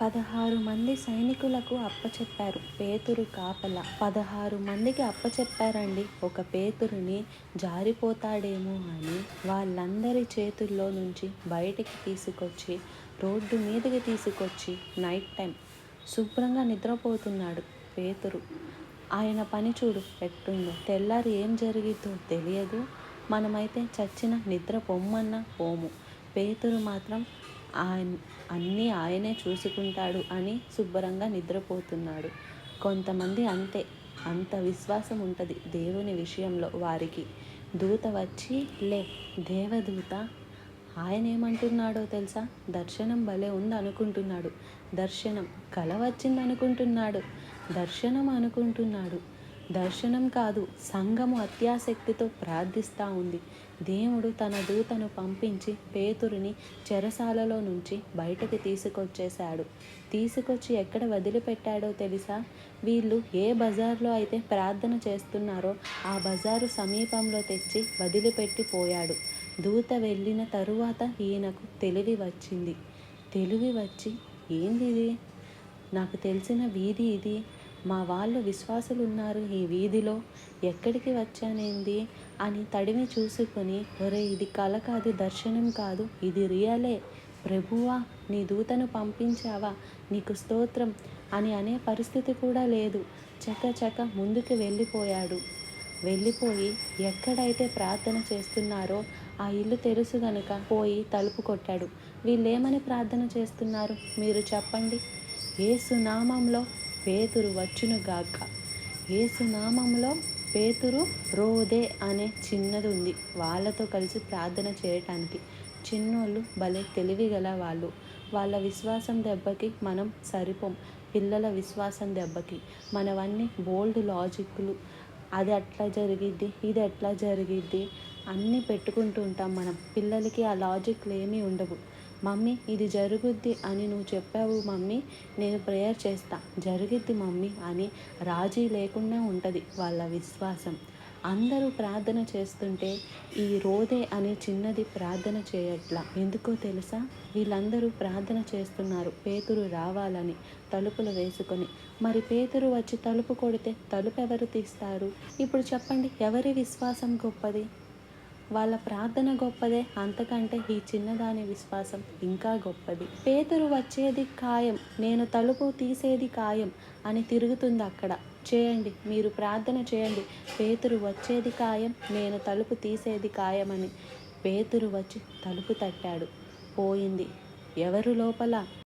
పదహారు మంది సైనికులకు అప్పచెప్పారు. పేతురు కాపల. పదహారు మందికి అప్పచెప్పారండి. ఒక పేతురుని జారిపోతాడేమో అని వాళ్ళందరి చేతుల్లో నుంచి బయటికి తీసుకొచ్చి రోడ్డు మీదకి తీసుకొచ్చి నైట్ టైం శుభ్రంగా నిద్రపోతున్నాడు పేతురు. ఆయన పని చూడు ఎట్టుందో. తెల్లారి ఏం జరిగిద్దో తెలియదు. మనమైతే చచ్చిన నిద్ర పొమ్మన్నా పోము. పేతురు మాత్రం ఆయన అన్నీ ఆయనే చూసుకుంటాడు అని శుభ్రంగా నిద్రపోతున్నాడు. కొంతమంది అంతే అంత విశ్వాసం ఉంటుంది దేవుని విషయంలో వారికి. దూత వచ్చి లే దేవదూత ఆయన ఏమంటున్నాడో తెలుసా? దర్శనం భలే ఉంది అనుకుంటున్నాడు దర్శనం కల వచ్చింది అనుకుంటున్నాడు దర్శనం అనుకుంటున్నాడు. దర్శనం కాదు సంఘము అత్యాసక్తితో ప్రార్థిస్తూ ఉంది. దేవుడు తన దూతను పంపించి పేతురిని చెరసాలలో నుంచి బయటకు తీసుకొచ్చేశాడు. తీసుకొచ్చి ఎక్కడ వదిలిపెట్టాడో తెలుసా? వీళ్ళు ఏ బజార్లో అయితే ప్రార్థన చేస్తున్నారో ఆ బజారు సమీపంలో తెచ్చి వదిలిపెట్టి పోయాడు. దూత వెళ్ళిన తరువాత ఈయనకు తెలివి వచ్చింది. తెలివి వచ్చి ఏంది ఇది? నాకు తెలిసిన వీధి ఇది. మా వాళ్ళు విశ్వాసులు ఉన్నారు ఈ వీధిలో. ఎక్కడికి వచ్చానేంది? అని తడిమి చూసుకొని ఒరే ఇది కల కాదు దర్శనం కాదు ఇది రియలే. ప్రభువా నీ దూతను పంపించావా? నీకు స్తోత్రం అని అనే పరిస్థితి కూడా లేదు. చక్క చక్క ముందుకు వెళ్ళిపోయాడు. వెళ్ళిపోయి ఎక్కడైతే ప్రార్థన చేస్తున్నారో ఆ ఇల్లు తెలుసు గనుక పోయి తలుపు కొట్టాడు. వీళ్ళేమని ప్రార్థన చేస్తున్నారు? మీరు చెప్పండి. ఏ సునామంలో పేతురు వచ్చునుగాక. ఏసునామంలో పేతురు రోదే అనే చిన్నది ఉంది వాళ్ళతో కలిసి ప్రార్థన చేయటానికి చిన్నోళ్ళు భలే తెలివిగల వాళ్ళు. వాళ్ళ విశ్వాసం దెబ్బకి మనం సరిపోం. పిల్లల విశ్వాసం దెబ్బకి మనవన్నీ బోల్డ్ లాజిక్లు అది అట్లా జరిగిద్ది? ఇది ఎట్లా జరిగిద్ది? అన్నీ పెట్టుకుంటూ ఉంటాం మనం. పిల్లలకి ఆ లాజిక్లు ఏమీ ఉండవు. మమ్మీ ఇది జరుగుద్ది అని నువ్వు చెప్పావు మమ్మీ నేను ప్రేయర్ చేస్తా. జరిగిద్ది మమ్మీ అని రాజీ లేకుండా ఉంటుంది వాళ్ళ విశ్వాసం. అందరూ ప్రార్థన చేస్తుంటే ఈ రోదే అనే చిన్నది ప్రార్థన చేయట్లా. ఎందుకో తెలుసా? వీళ్ళందరూ ప్రార్థన చేస్తున్నారు పేతురు రావాలని తలుపులు వేసుకొని. మరి పేతురు వచ్చి తలుపు కొడితే తలుపు ఎవరు తీస్తారు? ఇప్పుడు చెప్పండి ఎవరి విశ్వాసం గొప్పది? వాళ్ళ ప్రార్థన గొప్పదే అంతకంటే ఈ చిన్నదాని విశ్వాసం ఇంకా గొప్పది. పేతురు వచ్చేది ఖాయం నేను తలుపు తీసేది ఖాయం అని తిరుగుతుంది అక్కడ. చేయండి మీరు ప్రార్థన చేయండి. పేతురు వచ్చేది ఖాయం నేను తలుపు తీసేది ఖాయమని. పేతురు వచ్చి తలుపు తట్టాడు. పోయింది. ఎవరు లోపల?